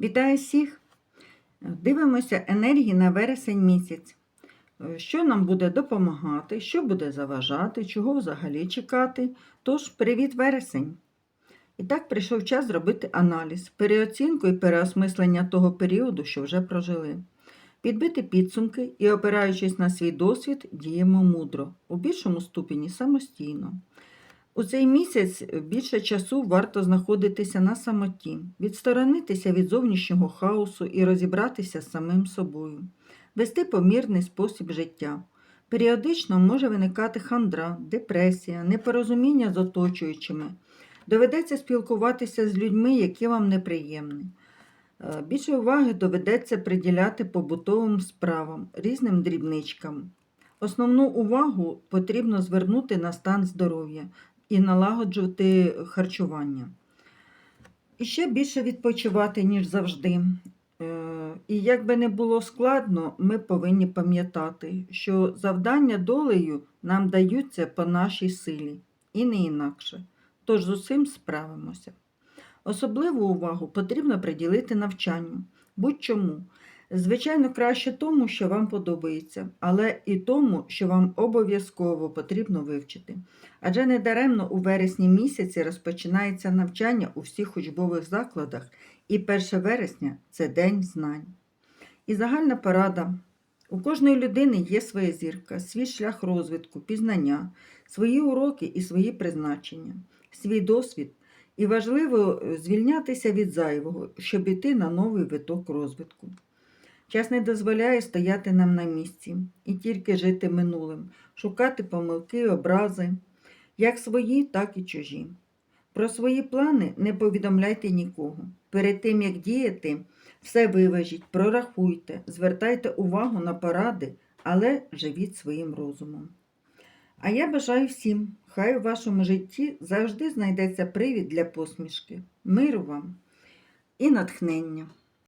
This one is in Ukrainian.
Вітаю всіх! Дивимося енергії на вересень місяць. Що нам буде допомагати, що буде заважати, чого взагалі чекати. Тож, привіт, вересень! І так прийшов час зробити аналіз, переоцінку і переосмислення того періоду, що вже прожили. Підбити підсумки і, опираючись на свій досвід, діємо мудро, у більшому ступені самостійно. У цей місяць більше часу варто знаходитися на самоті, відсторонитися від зовнішнього хаосу і розібратися з самим собою, вести помірний спосіб життя. Періодично може виникати хандра, депресія, непорозуміння з оточуючими. Доведеться спілкуватися з людьми, які вам неприємні. Е, Більше уваги доведеться приділяти побутовим справам, різним дрібничкам. Основну увагу потрібно звернути на стан здоров'я і налагоджувати харчування. І ще більше відпочивати, ніж завжди. Е, І як би не було складно, ми повинні пам'ятати, що завдання долею нам даються по нашій силі, і не інакше. Тож з усім справимося. Особливу увагу потрібно приділити навчанню, будь-чому. Звичайно, краще тому, що вам подобається, але і тому, що вам обов'язково потрібно вивчити. Адже недаремно у вересні місяці розпочинається навчання у всіх учбових закладах, і 1 вересня це День знань. І загальна порада. У кожної людини є своя зірка, свій шлях розвитку, пізнання, свої уроки і свої призначення, свій досвід. І важливо е, звільнятися від зайвого, щоб іти на новий виток розвитку. Час не дозволяє стояти нам на місці і тільки жити минулим, шукати помилки, образи, як свої, так і чужі. Про свої плани не повідомляйте нікого. Перед тим, як діяти, все виважіть, прорахуйте, звертайте увагу на поради, але живіть своїм розумом. А я бажаю всім, хай у вашому житті завжди знайдеться привід для посмішки, миру вам і натхнення.